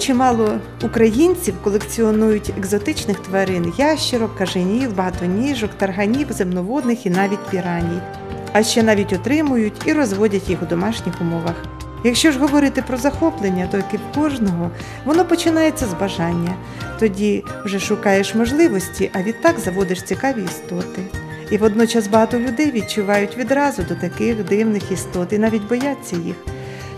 Чимало українців колекціонують екзотичних тварин ящерок, кажанів, багатоніжок, тарганів, земноводних і навіть піраній, а ще навіть отримують і розводять їх у домашніх умовах. Якщо ж говорити про захоплення, то як і в кожного, воно починається з бажання. Тоді вже шукаєш можливості, а відтак заводиш цікаві істоти. І водночас багато людей відчувають відразу до таких дивних істот і навіть бояться їх.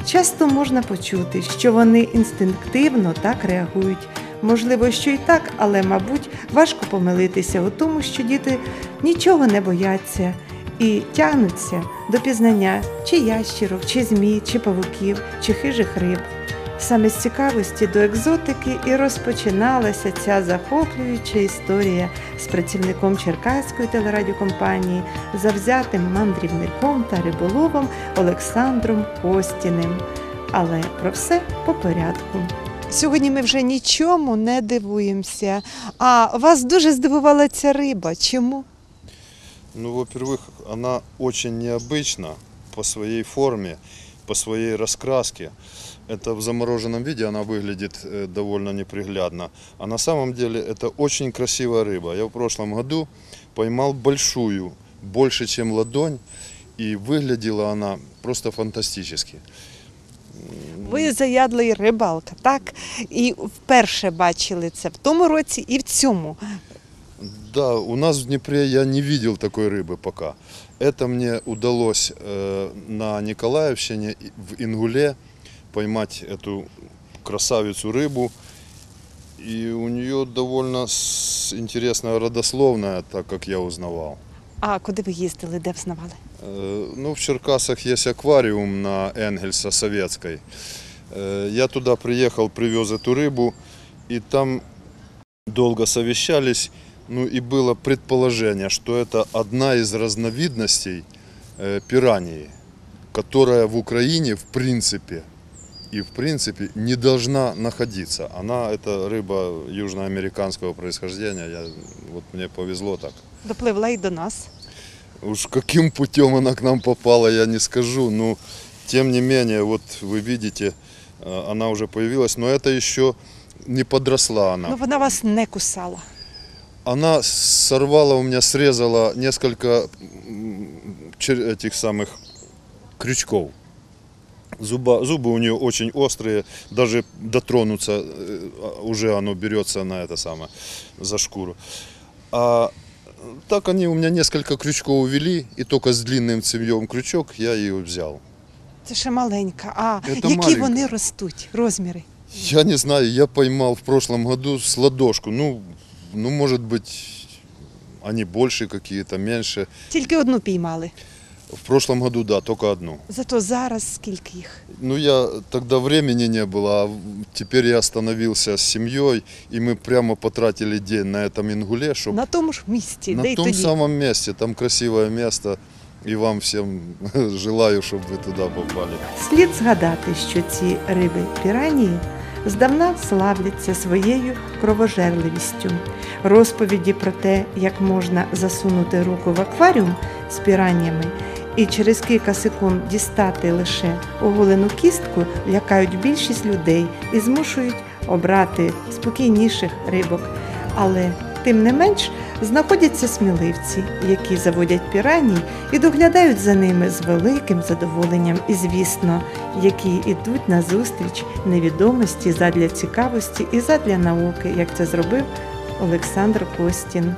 Часто можна почути, що вони інстинктивно так реагують. Можливо, що і так, але, мабуть, важко помилитися у тому, що діти нічого не бояться і тягнуться до пізнання чи ящерок, чи змій, чи павуків, чи хижих риб. Саме з цікавості до екзотики і розпочиналася ця захоплююча історія з працівником Черкаської телерадіокомпанії, завзятим мандрівником та риболовом Олександром Костіним. Але про все по порядку. Сьогодні ми вже нічому не дивуємося. А вас дуже здивувала ця риба. Чому? Ну, во-первых, она очень необычна по своей форме, по своей раскраске Это в замороженном виде она выглядит э, довольно неприглядно. А на самом деле это очень красивая рыба. Я в прошлом году поймал большую, больше чем ладонь, и выглядела она просто фантастически. Ви заядлий рибалка, так? І вперше бачили це в тому році і в цьому. Да, у нас в Днепре я не видел такой рыбы пока. Это мне удалось э, на Николаевщине и в Ингуле поймать эту красавицу рыбу. И у нее довольно с- интересная родословная, так как я узнавал. А куди ви їздили, де взнавали? Э, Ну, в Черкасах есть аквариум на Энгельса советской. Э, Я туда приехал, привез эту рыбу, и там долго совещались. Ну и было предположение, что это одна из разновидностей э, пираньи, которая в Украине в принципе и в принципе не должна находиться. Она это рыба южноамериканского происхождения. Я, вот мне повезло так. Допливла і до нас. Уж каким путем она к нам попала, я не скажу. Но тем не менее, вот вы видите, э, она уже появилась, но это еще не подросла она. Ну вона вас не кусала. Она сорвала у меня, срезала несколько м, чер- этих самых крючков. Зуба, зубы у нее очень острые, даже дотронуться э, а, уже оно берется на это самое, за шкуру. А так они у меня несколько крючков увели, и только с длинным цевьем крючок я ее взял. Це ще маленька. А Це які маленька. вони ростуть, розміри? Я не знаю, я поймал в прошлом году с ладошку. Ну, ну может быть, они больше какие-то, меньше. Тільки одну піймали. В прошлом году, да, только одну. Зато зараз скільки їх? Ну, я тогда времени не было, а в- теперь я остановился с семьей, и мы прямо потратили день на этом ингуле, чтобы На тому ж місці, на де й том тоді. самом месте, там красивое место, и вам всем желаю, чтобы вы туда попали. Слід згадати, що ці риби піранії здавна славляться своєю кровожерливістю. Розповіді про те, як можна засунути руку в акваріум з піраннями і через кілька секунд дістати лише оголену кістку, лякають більшість людей і змушують обрати спокійніших рибок. Але тим не менш знаходяться сміливці, які заводять піраній і доглядають за ними з великим задоволенням, і, звісно, які йдуть на зустріч невідомості задля цікавості і задля науки, як це зробив Олександр Костін.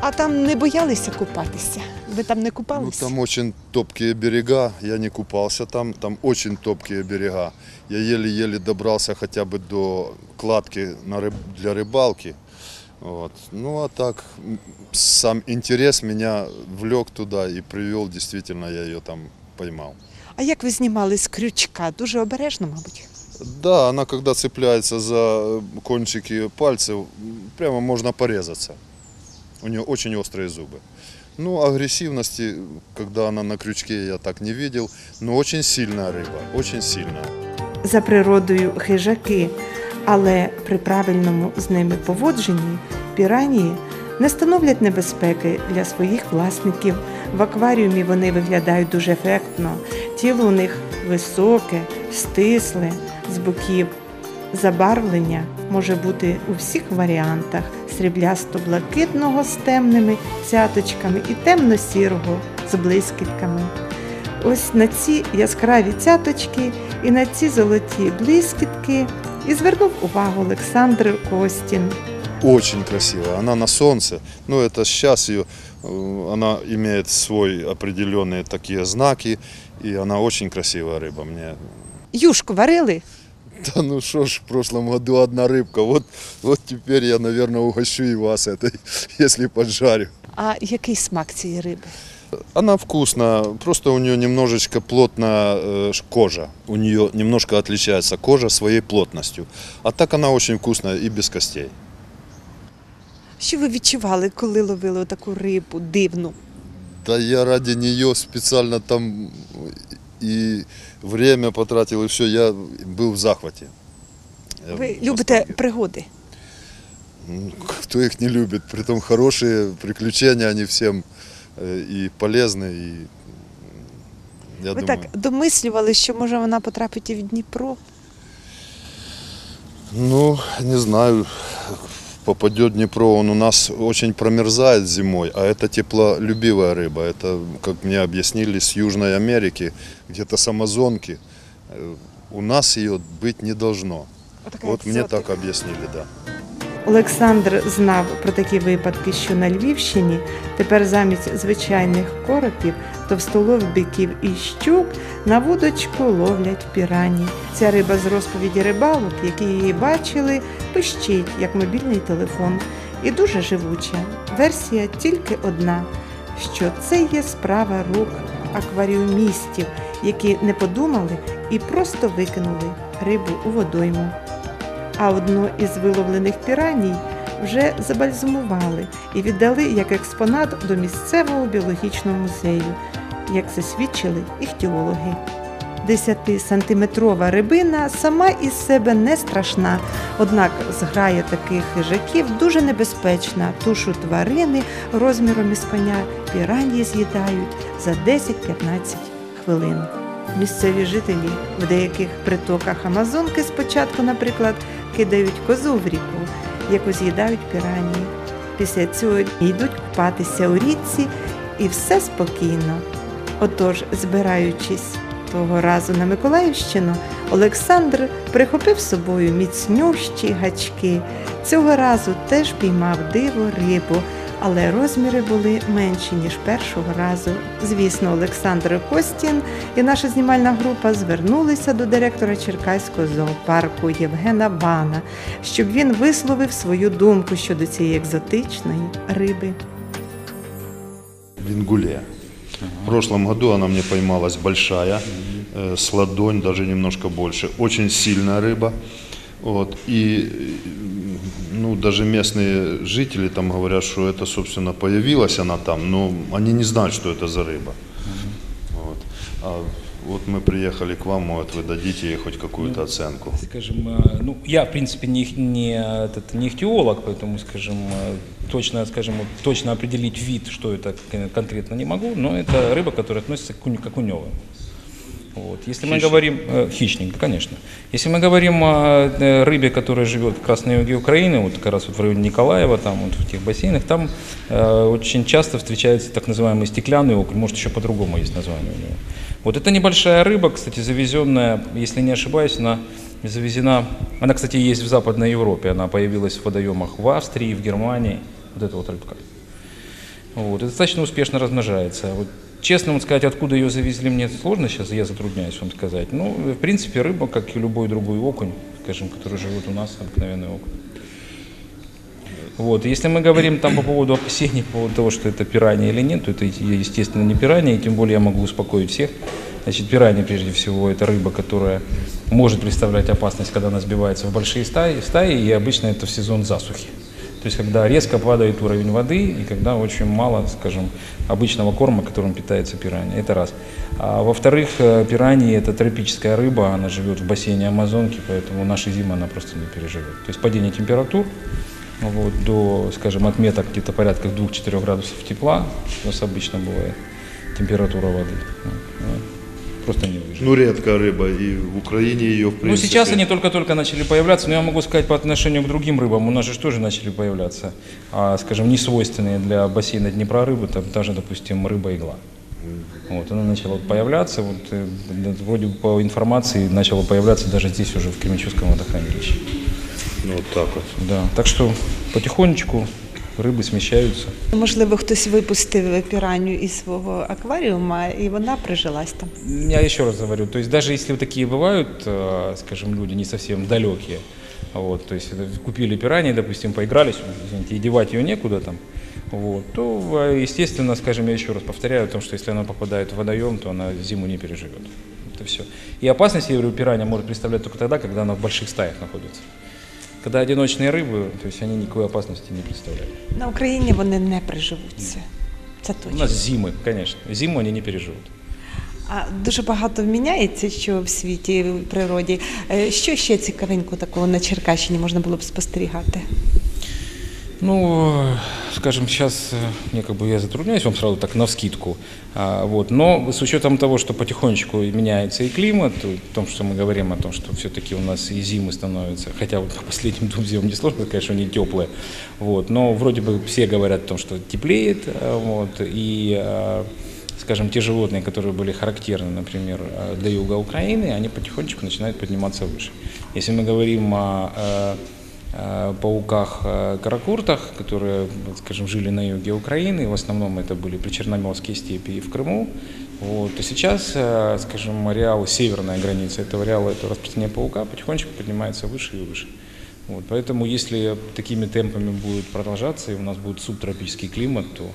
А там не боялися купатися? Ви там не Ну, купалися? там очень топкие берега, я не купался там, там очень топкие берега. Я еле-еле добрался хотя бы до кладки на рыб- для рыбалки. Вот. Ну а так, м, сам интерес меня влек туда и привел, действительно, я ее там поймал. А як ви знімали з крючка? Дуже обережно, мабуть. Да, она когда цепляется за э, кончики пальцев, м, прямо можно порезаться. У нее очень острые зубы. Ну, агрессивности, когда она на крючке, я так не видел. Но очень сильная рыба, очень сильная. за природою хижаки, але при правильному з ними поводженні піранії не становлять небезпеки для своїх власників. В акваріумі вони виглядають дуже ефектно. Тіло у них високе, стисле, з боків Забарвлення може бути у всіх варіантах: сріблясто-блакитного з темними цяточками і темно-сірого з блискітками. Ось на ці яскраві цяточки і на ці золоті блискітки і звернув увагу Олександр Костін. Очень красивая. Она на солнце. Ну, это сейчас ее, она имеет свой определенные такие знаки, и она очень красивая рыба. Мне Юшку варили? Да ну что ж, в прошлом году одна рыбка. Вот, вот теперь я, наверное, угощу и вас этой, если поджарю. А який смак цієї риби? Она вкусная, просто у нее немножечко плотная э, ш- кожа. У нее немножко отличается кожа своей плотностью. А так она очень вкусная и без костей. Що ви відчували, коли ловили таку рибу дивну? Да я ради нее специально там и время потратил, и все, я был в захвате. Я Ви в любите восторге. пригоди? Ну, Кто их не любит? Притом хорошие приключения, они всем э, и полезны, и я ви думаю... так домислювали, що може вона потрапить і в Дніпро? Ну, не знаю, попадет Днепро, он у нас очень промерзает зимой, а это теплолюбивая рыба. Это, как мне объяснили, с Южной Америки, где-то с Амазонки. Э, У нас ее быть не должно. Вот мне так объяснили, да. Олександр знав про такі випадки, що на Львівщині тепер замість звичайних коропів, товстолобиків і щук на вудочку ловлять пірані. Ця риба з розповіді рибалок, які її бачили, пищить, як мобільний телефон, і дуже живуча. Версія тільки одна: що це є справа рук акваріумістів, які не подумали і просто викинули рибу у водойму а одну із виловлених піраній вже забальзамували і віддали як експонат до місцевого біологічного музею, як засвідчили іхтіологи. Десятисантиметрова рибина сама із себе не страшна, однак зграя таких хижаків дуже небезпечна. Тушу тварини розміром із коня піранії з'їдають за 10-15 хвилин. Місцеві жителі в деяких притоках Амазонки спочатку, наприклад, кидають козу в ріку, яку з'їдають пірані. Після цього йдуть купатися у річці і все спокійно. Отож, збираючись того разу на Миколаївщину, Олександр прихопив з собою міцнющі гачки. Цього разу теж піймав диво рибу, але розміри були менші, ніж першого разу. Звісно, Олександр Костін і наша знімальна група звернулися до директора Черкаського зоопарку Євгена Бана, щоб він висловив свою думку щодо цієї екзотичної риби. Вингуле. В прошлом году она мне поймалась большая, э, с ладонь, даже немножко больше. Очень сильная рыба. Вот. И э, ну, даже местные жители там говорят, что это, собственно, появилась она там, но они не знают, что это за рыба. Вот. А вот мы приехали к вам, вот вы дадите ей хоть какую-то оценку. Скажем, э, ну, я, в принципе, не, не, этот, не ихтиолог, поэтому, скажем, э, точно, скажем, точно определить вид, что это кон- конкретно не могу, но это рыба, которая относится к, к окуневым. Вот. Если мы Хищник. говорим, э, хищник, конечно. Если мы говорим о э, рыбе, которая живет как раз на юге Украины, вот как раз вот в районе Николаева, там вот в тех бассейнах, там э, очень часто встречается так называемый стеклянный окунь, может еще по-другому есть название у него. Вот это небольшая рыба, кстати, завезенная, если не ошибаюсь, она завезена, она, кстати, есть в Западной Европе, она появилась в водоемах в Австрии, в Германии, вот эта вот рыбка. Вот, и достаточно успешно размножается. Вот, честно вам сказать, откуда ее завезли, мне сложно сейчас, я затрудняюсь вам сказать. Ну, в принципе, рыба, как и любой другой окунь, скажем, который живет у нас, обыкновенный окунь. Вот. Если мы говорим там по поводу опасений, по поводу того, что это пиранья или нет, то это, естественно, не пиранья, и тем более я могу успокоить всех. Значит, пиранья, прежде всего, это рыба, которая может представлять опасность, когда она сбивается в большие стаи, стаи, и обычно это в сезон засухи. То есть, когда резко падает уровень воды, и когда очень мало, скажем, обычного корма, которым питается пиранья. Это раз. А во-вторых, э, пираньи – это тропическая рыба, она живет в бассейне Амазонки, поэтому наши зимы она просто не переживет. То есть, падение температур, вот, до, скажем, отметок где-то порядка 2-4 градусов тепла, у нас обычно бывает температура воды. Вот. Просто не выживет. Ну, редкая рыба, и в Украине ее, в принципе... Ну, сейчас они только-только начали появляться, но я могу сказать по отношению к другим рыбам, у нас же тоже начали появляться, а, скажем, не свойственные для бассейна Днепра рыбы, там даже, допустим, рыба-игла. Вот, она начала появляться, вот, э, вроде бы по информации начала появляться даже здесь уже в Кременчугском водохранилище. Ну, вот так вот. Да. Так что потихонечку рыбы смещаются. Можливо, хтось випустив піраню із свого акваріума, і вона прижилась там. Я еще раз говорю, то есть даже если вот такие бывают, э, скажем, люди не совсем далекие, вот, то есть это купили пираньи, допустим, поигрались, извините, и девать ее некуда там, вот, то, э, естественно, скажем, я еще раз повторяю о том, что если она попадает в водоем, то она зиму не переживет. Это все. И опасность, я говорю, пиранья может представлять только тогда, когда она в больших стаях находится. Когда одиночные рыбы, то есть они никакой опасности не представляют. На Україні вони не приживуться. Це У точно. нас зимы, конечно, зиму они не переживут. А дуже багато міняється, що в світі в природі. Е, Що ще цікавенького такого на Черкащині можна було б спостерігати? Ну, э, скажем, сейчас мне как бы я затрудняюсь вам сразу так на вскидку, вот, но с учетом того, что потихонечку меняется и климат, о том, что мы говорим о том, что все-таки у нас и зимы становятся, хотя вот по последним двум зимам не сложно сказать, что они теплые, вот, но вроде бы все говорят о том, что теплеет, э, вот, и э, скажем, те животные, которые были характерны, например, э, для юга Украины, они потихонечку начинают подниматься выше. Если мы говорим о э, э, пауках-каракуртах, которые, вот, скажем, жили на юге Украины, в основном это были причерноморские степи и в Крыму, вот, то сейчас, э, скажем, ареал, северная граница этого ареала, это распространение паука, потихонечку поднимается выше и выше. Вот, поэтому если такими темпами будет продолжаться, и у нас будет субтропический климат, то а,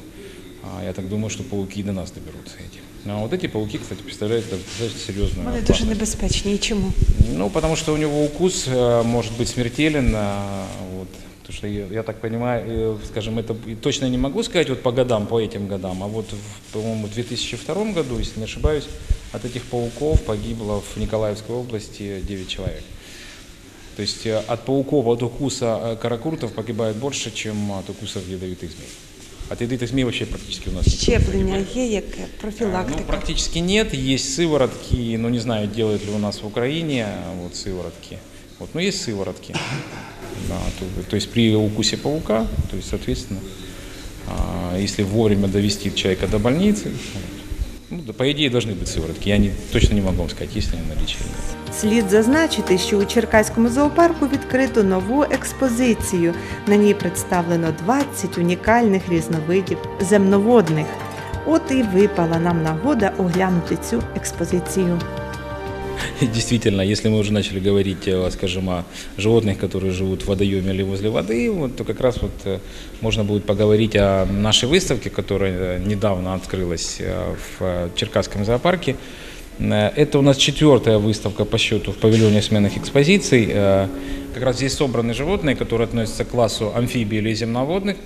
я так думаю, что пауки и до нас доберутся эти. А вот эти пауки, кстати, представляют достаточно серьезную Вони дуже небезпечні. І чому? Ну, потому что у него укус э, может быть смертелен. а, Вот, потому что я, так понимаю, э, скажем, это точно не могу сказать вот по годам, по этим годам, а вот, по-моему, в 2002 году, если не ошибаюсь, от этих пауков погибло в Николаевской области 9 человек. То есть э, от пауков, от укуса каракуртов погибает больше, чем от укусов ядовитых змей. От ядовитых змей вообще практически у нас никто не Щеплення погибает. є яке? Ну, Профілактика? практически нет. Есть сыворотки, но не знаю, делают ли у нас в Украине вот сыворотки. Вот, но есть сыворотки. Да, то, то есть при укусе паука, то есть, соответственно, а, если вовремя довести человека до больницы, вот, ну, да, по идее должны быть сыворотки. Я не, точно не могу вам сказать, есть ли они в наличии или нет. Слід зазначити, що у Черкаському зоопарку відкрито нову експозицію. На ній представлено 20 унікальних різновидів земноводних. От і випала нам нагода оглянути цю експозицію. Действительно, если мы уже начали говорить, э, скажем, о животных, которые живут в водоеме или возле воды, вот, то как раз вот э, можно будет поговорить о нашей выставке, которая э, недавно открылась в Черкасском зоопарке. Это у нас четвертая выставка по счету в павильоне сменных экспозиций. Как раз здесь собраны животные, которые относятся к классу амфибий или земноводных.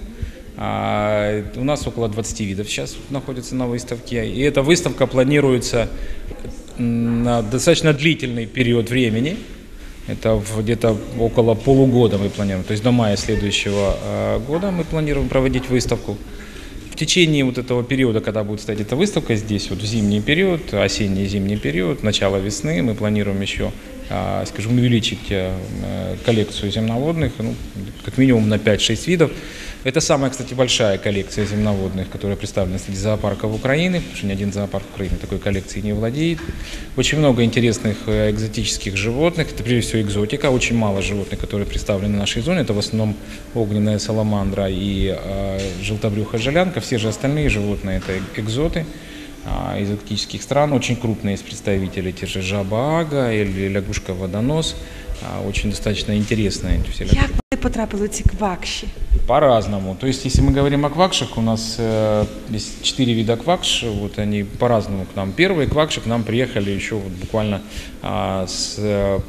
А, У нас около 20 видов сейчас находится на выставке. И эта выставка планируется на достаточно длительный период времени. Это где-то около полугода мы планируем. То есть до мая следующего э, года мы планируем проводить выставку. В течение вот этого периода, когда будет стоять эта выставка здесь, вот в зимний период, осенний и зимний период, начало весны, мы планируем еще, а, скажем, увеличить э, э, коллекцию земноводных, ну, как минимум на 5-6 видов. Это самая, кстати, большая коллекция земноводных, которая представлена среди зоопарков Украины, потому что ни один зоопарк Украины такой коллекцией не владеет. Очень много интересных э, экзотических животных, это прежде всего экзотика, очень мало животных, которые представлены в нашей зоне, это в основном огненная саламандра и э, желтобрюхая жилянка, все же остальные животные это экзоты а, из экзотических стран, очень крупные есть представители, те же жаба-ага или лягушка-водонос, а, очень достаточно интересные. Як вони потрапили ці квакші? По-разному. То есть, если мы говорим о квакшах, у нас э, есть четыре вида квакш, вот они по-разному к нам. Первые квакши к нам приехали еще вот буквально а, с, э,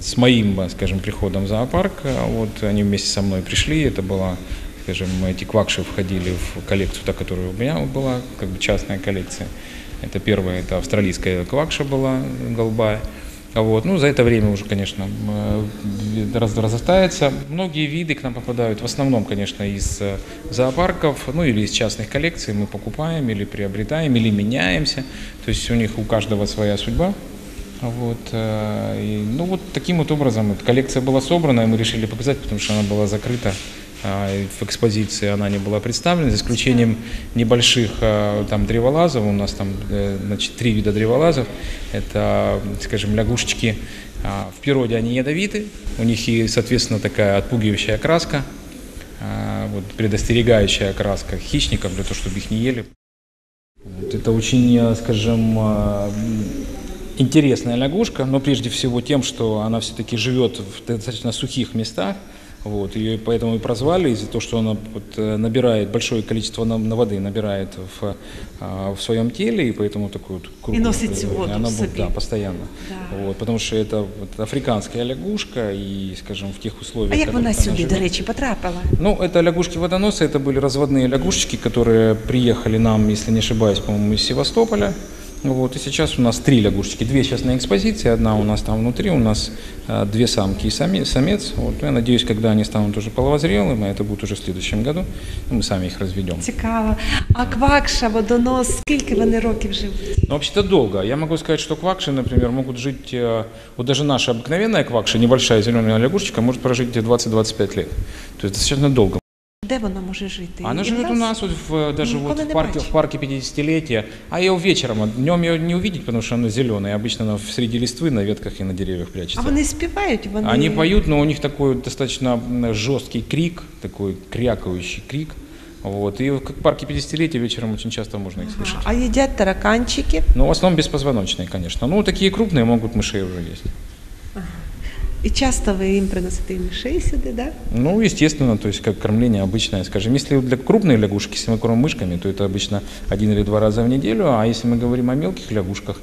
с моим, э, скажем, приходом в зоопарк. А Вот они вместе со мной пришли, это была скажем, эти квакши входили в коллекцию, та, которая у меня была, как бы частная коллекция. Это первая, это австралийская квакша была, голубая. Вот. Ну, за это время уже, конечно, м, раз- разрастается. Многие виды к нам попадают, в основном, конечно, из э, зоопарков, ну или из частных коллекций мы покупаем или приобретаем, или меняемся. То есть у них у каждого своя судьба. Вот, э, и, ну вот таким вот образом коллекция была собрана, и мы решили показать, потому что она была закрыта в экспозиции она не была представлена, за исключением небольших а, там древолазов. У нас там э, значит, три вида древолазов. Это, скажем, лягушечки. А, В природе они ядовиты, у них и, соответственно, такая отпугивающая окраска, а, вот, предостерегающая окраска хищников для того, чтобы их не ели. Вот это очень, э, скажем, интересная лягушка, но прежде всего тем, что она все-таки живет в достаточно сухих местах. Вот, ее поэтому и прозвали из-за того, что она вот, э, набирает большое количество на, на воды, набирает в, а, в своем теле, и поэтому такой вот круг. И носит цю воду Она в будет, собі. да, постоянно. Да. Вот, потому что это вот, африканская лягушка, и, скажем, в тех условиях, А як в вона которых сюди, живет- до речі, потрапила? ну, это лягушки-водоносы, это были разводные лягушечки, которые приехали нам, если не ошибаюсь, по-моему, из Севастополя. Вот, и сейчас у нас три лягушечки. Две сейчас на экспозиции, одна у нас там внутри, у нас э, две самки и сами- самец. Вот, я надеюсь, когда они станут уже половозрелыми, это будет уже в следующем году, и мы сами их разведем. Цікаво. А квакша, водонос, скільки вони років живуть? Но вообще-то долго. Я могу сказать, что квакши, например, могут жить, э, вот даже наша обыкновенная квакша, небольшая зеленая лягушечка, может прожить 20-25 лет. То есть достаточно долго. Де вона може жити? Она І в живет у нас вот в, даже Ніколи вот в не парке, бачу. в парке 50-летия, а ее вечером, днем ее не увидеть, потому что она зеленая, обычно она среди листвы на ветках и на деревьях А прячется. вони співають? Вони... Они поют, но у них такой достаточно м, жесткий крик, такой крякающий крик. Вот. И как в парке 50-летия вечером очень часто можно их слышать. А їдять тараканчики. Но в основном беспозвоночные, конечно. Ну, такие крупные могут мышей уже есть. І часто ви їм приносите і мишей сюди, да? Ну, естественно, то есть как кормление обычное. Скажем, если для крупной лягушки, если мы кормим мышками, то это обычно один или два раза в неделю, а если мы говорим о мелких лягушках,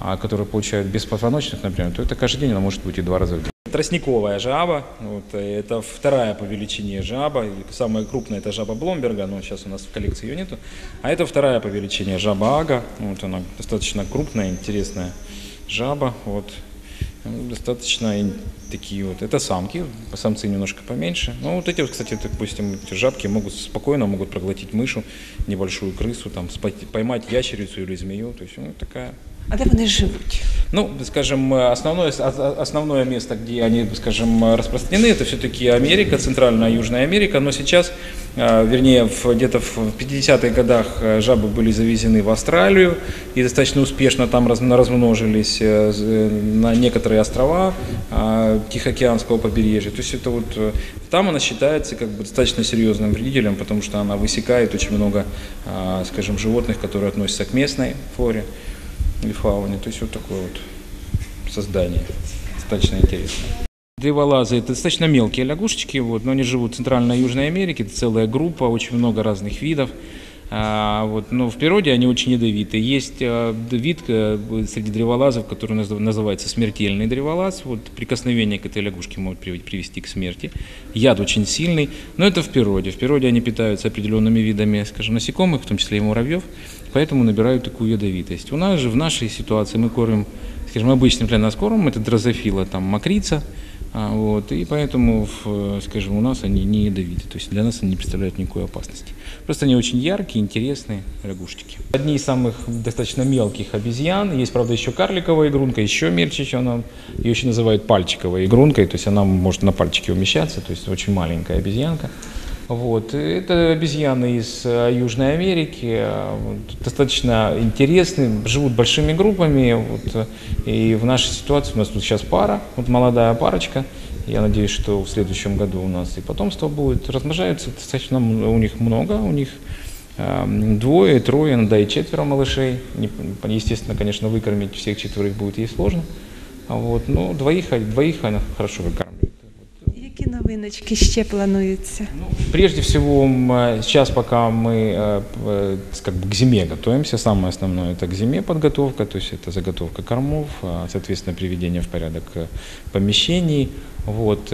а, которые получают беспозвоночных, например, то это каждый день, она может быть и два раза в день. Тростниковая жаба, вот, э, это вторая по величине жаба, и самая крупная это жаба Бломберга, но сейчас у нас в коллекции ее нету, а это вторая по величине жаба Ага, вот она достаточно крупная, интересная жаба, вот, ну, достаточно ин- такие вот. Это самки, самцы немножко поменьше. Ну, вот эти вот, кстати, допустим, эти жабки могут спокойно могут проглотить мышу, небольшую крысу, там, спать- поймать ящерицу или змею. То есть, ну, такая А де вони живуть? ну, скажем, основное, основное место, где они, скажем, распространены, это все-таки Америка, Центральная Южная Америка, но сейчас, э, вернее, где-то в 50-х годах э, жабы были завезены в Австралию и достаточно успешно там раз- размножились э, э, на некоторые острова э, Тихоокеанского побережья. То есть это вот э, там она считается как бы достаточно серьезным вредителем, потому что она высекает очень много, скажем, животных, которые относятся к местной флоре или фауне. То есть вот такое вот создание. Достаточно интересно. Древолазы – это достаточно мелкие лягушечки, вот, но они живут в Центральной и Южной Америке, это целая группа, очень много разных видов. А, вот, но в природе они очень ядовиты. Есть э, вид э, среди древолазов, который наз- называется смертельный древолаз. Вот, прикосновение к этой лягушке может приве- привести к смерти. Яд очень сильный, но это в природе. В природе они питаются определенными видами, скажем, насекомых, в том числе и муравьев, поэтому набирают такую ядовитость. У нас же в нашей ситуации мы кормим, скажем, обычным для нас кормом, это дрозофила, там макрица, а, вот, и поэтому, скажем, у нас они не ядовиты, то есть для нас они не представляют никакой опасности. Просто они очень яркие, интересные лягушечки. Одни из самых достаточно мелких обезьян, есть, правда, еще карликовая игрунка, еще мельче, чем она, ее еще называют пальчиковой игрункой, то есть она может на пальчике умещаться, то есть очень маленькая обезьянка. Вот. Это обезьяны из э, Южной Америки, э, достаточно интересные, живут большими группами. Вот, э, и в нашей ситуации у нас тут сейчас пара, вот молодая парочка. Я надеюсь, что в следующем году у нас и потомство будет. Размножаются достаточно у них много, у них э, двое, трое, иногда и четверо малышей. Естественно, конечно, выкормить всех четверых будет ей сложно. А Вот, но двоих, двоих она хорошо новиночки ще плануються? Ну, прежде всего, э, сейчас пока мы э, э, как бы к зиме готовимся, самое основное это к зиме подготовка, то есть это заготовка кормов, соответственно, приведение в порядок помещений. Вот,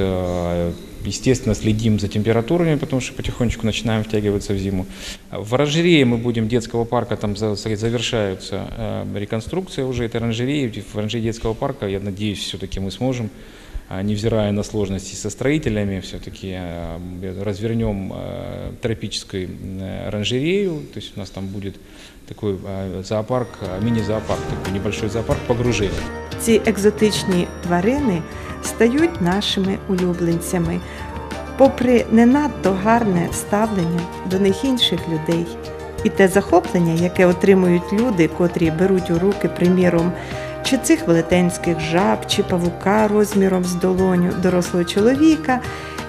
естественно, следим за температурами, потому что потихонечку начинаем втягиваться в зиму. В оранжерее мы будем детского парка, там за- за- завершаются реконструкция уже этой оранжереи. В оранжерее детского парка, я надеюсь, все-таки мы сможем невзирая на сложности со строителями, все-таки развернем э, тропическую э, оранжерею, то есть у нас там будет такой э, зоопарк, э, мини-зоопарк, такой небольшой зоопарк погружения. Ці екзотичні тварини стають нашими улюбленцями, попри не надто гарне ставлення до них інших людей. І те захоплення, яке отримують люди, котрі беруть у руки, приміром, чи цих велетенських жаб, чи павука розміром з долоню дорослого чоловіка.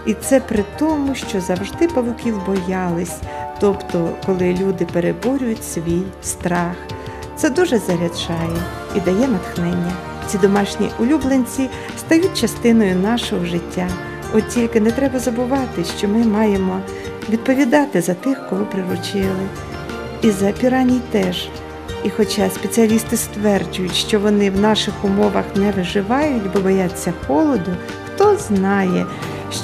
І це при тому, що завжди павуків боялись, тобто, коли люди переборюють свій страх. Це дуже заряджає і дає натхнення. Ці домашні улюбленці стають частиною нашого життя. От тільки не треба забувати, що ми маємо відповідати за тих, кого приручили. І за піраній теж. І хоча спеціалісти стверджують, що вони в наших умовах не виживають, бо бояться холоду, хто знає,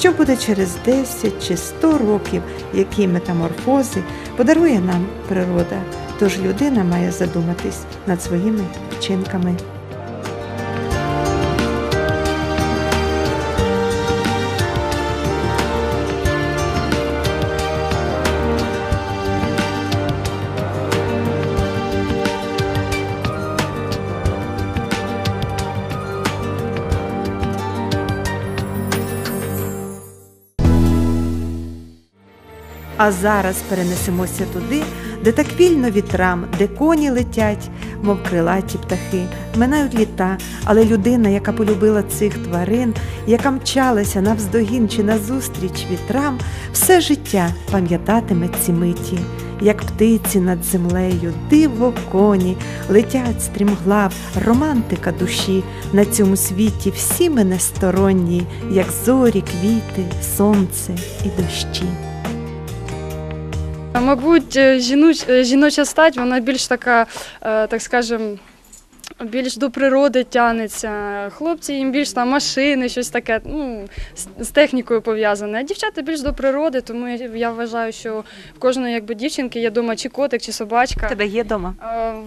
що буде через 10 чи 100 років, які метаморфози подарує нам природа. Тож людина має задуматись над своїми вчинками. А зараз перенесемося туди, де так вільно вітрам, де коні летять, мов крилаті птахи, минають літа, але людина, яка полюбила цих тварин, яка мчалася навздогін чи назустріч вітрам, все життя пам'ятатиме ці миті, як птиці над землею, диво коні, летять стрімглав, романтика душі. На цьому світі всі ми несторонні, як зорі, квіти, сонце і дощі. Мабуть, е, жіноч, е, жіноча стать, вона більш така, е, так скажем, більш до природи тягнеться. Хлопці їм більш там машини, щось таке, ну, з, технікою пов'язане. А дівчата більш до природи, тому я, вважаю, що в кожної якби, дівчинки є вдома чи котик, чи собачка. Тебе є вдома?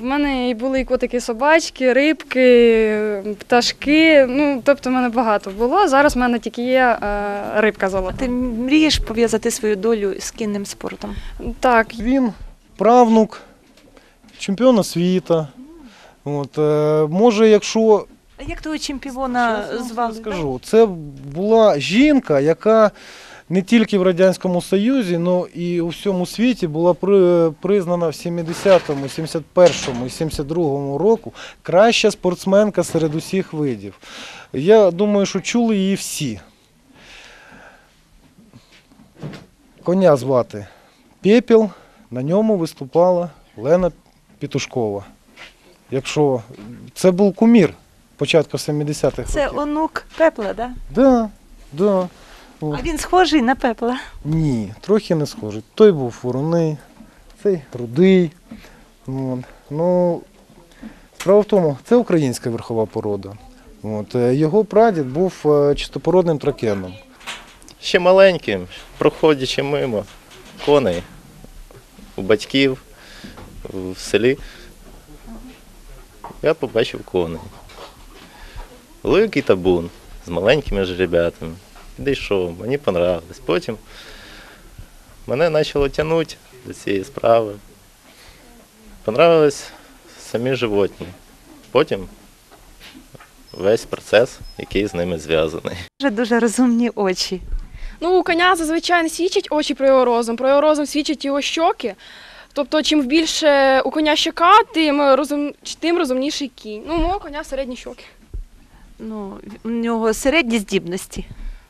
В мене і були і котики, і собачки, рибки, пташки. Ну, тобто, в мене багато було. Зараз в мене тільки є е, рибка золота. Ти мрієш пов'язати свою долю з кінним спортом? Так, Він правнук чемпіона світу. От, е, може, якщо А як того чемпіона Щас звали? скажу, це була жінка, яка не тільки в Радянському Союзі, але і у всьому світі була при- признана в 70-му, 71-му і 72-му року краща спортсменка серед усіх видів. Я думаю, що чули її всі. Коня звати Пепіл, на ньому виступала Лена Пітушкова. Якщо це був кумір початку 70-х Це онук пепла, да? Да, да. От. А він схожий на пепла. Ні, трохи не схожий. Той був вороний, цей рудий. От. Ну, справа в тому, це українська верхова порода. От. е, Його прадід був е, чистопородним тракеном. ще маленьким, проходячи мимо коней у батьків в селі, я побачив коней. Великий табун з маленькими жеребятами. Підійшов, мені понравилось. Потім мене почало тягнути до цієї справи. Понравились самі животні. Потім весь процес, який з ними зв'язаний. Дуже дуже розумні очі. Ну, у коня зазвичай не свідчать очі про його розум. Про його розум свідчать його щоки. Тобто, чим більше у коня щока, тим, розум... тим розумніший кінь. Ну, у мого коня середні щоки. Ну, у нього середні здібності.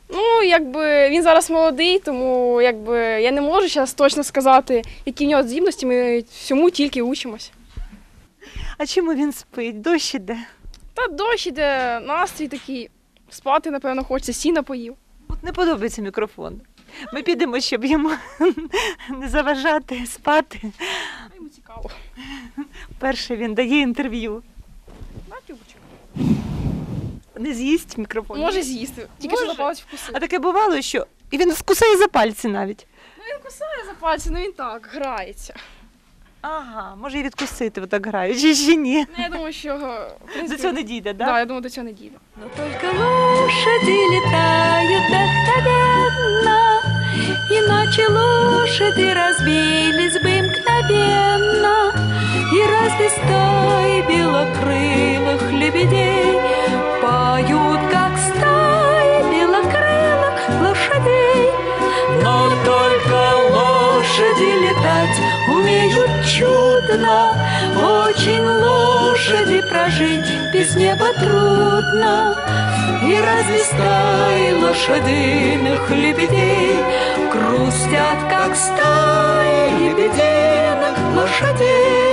Ну, якби він зараз молодий, тому якби я не можу зараз точно сказати, які в нього здібності. Ми всьому тільки учимось. А чому він спить? Дощ іде. Та дощ іде, настрій такий. Спати, напевно, хочеться, сіна поїв. От не подобається мікрофон. Ми підемо, щоб йому не заважати спати. Ну, Йому цікаво. Перше він дає інтерв'ю. Не з'їсть мікрофон. Може з'їсти, тільки що палець вкусив. А таке бувало, що і він скусає за пальці навіть. Ну він кусає за пальці, ну він так, грається. Ага, може і відкусити так граючи, чи ні? Ну, я думаю, що в До цього не дійде, да, так? я думаю, до цього не дійде. Но только лошади летают вдохновенно, Иначе лошади разбились бы мгновенно. И разве стаи белокрылых лебедей Поют, как стаи белокрылых лошадей? Но только лошади летать умеют чудно, Очень лошади прожить без неба трудно. И разве стаи лошадиных лебедей Грустят, как стаи лебединых лошадей?